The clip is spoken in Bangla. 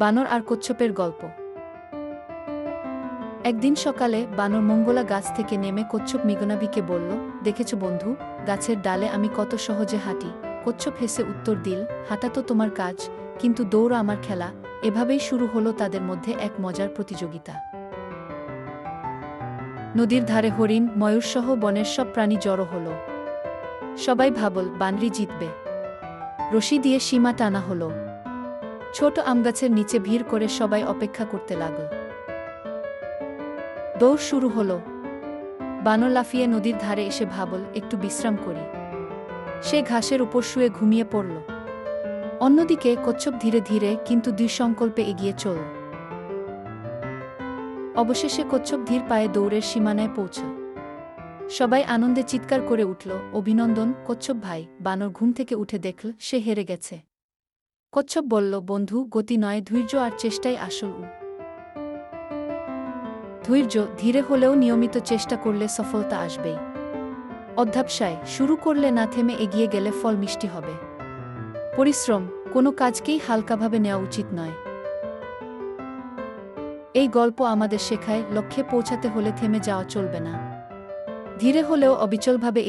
বানর আর কচ্ছপের গল্প। একদিন সকালে বানর মঙ্গলা গাছ থেকে নেমে কচ্ছপ মিগনাবিকে বলল, দেখেছ বন্ধু, গাছের ডালে আমি কত সহজে হাঁটি। কচ্ছপ হেসে উত্তর দিল, হাঁটা তো তোমার কাজ, কিন্তু দৌড় আমার খেলা। এভাবেই শুরু হলো তাদের মধ্যে এক মজার প্রতিযোগিতা। নদীর ধারে হরিণ, ময়ূরসহ বনের সব প্রাণী জড়ো হল। সবাই ভাবল, বানরি জিতবে। রশি দিয়ে সীমা টানা হলো। ছোট আমগাছের নিচে ভিড় করে সবাই অপেক্ষা করতে লাগল। দৌড় শুরু হলো। বানর লাফিয়ে নদীর ধারে এসে ভাবল, একটু বিশ্রাম করি। সে ঘাসের উপর শুয়ে ঘুমিয়ে পড়ল। অন্যদিকে কচ্ছপ ধীরে ধীরে কিন্তু দুঃসংকল্পে এগিয়ে চলল। অবশেষে কচ্ছপ ধীর পায়ে দৌড়ের সীমানায় পৌঁছ সবাই আনন্দে চিৎকার করে উঠল, অভিনন্দন কচ্ছপ ভাই। বানর ঘুম থেকে উঠে দেখল, সে হেরে গেছে। কচ্ছপ বলল, বন্ধু, গতি নয়, ধৈর্য আর চেষ্টাই আসল ধৈর্য, ধীরে হলেও নিয়মিত চেষ্টা করলে সফলতা আসবেই। অধ্যাবসায়, শুরু করলে না থেমে এগিয়ে গেলে ফল মিষ্টি হবে। পরিশ্রম, কোনো কাজকেই হালকাভাবে নেওয়া উচিত নয়। এই গল্প আমাদের শেখায়, লক্ষ্যে পৌঁছাতে হলে থেমে যাওয়া চলবে না। ধীরে হলেও অবিচলভাবে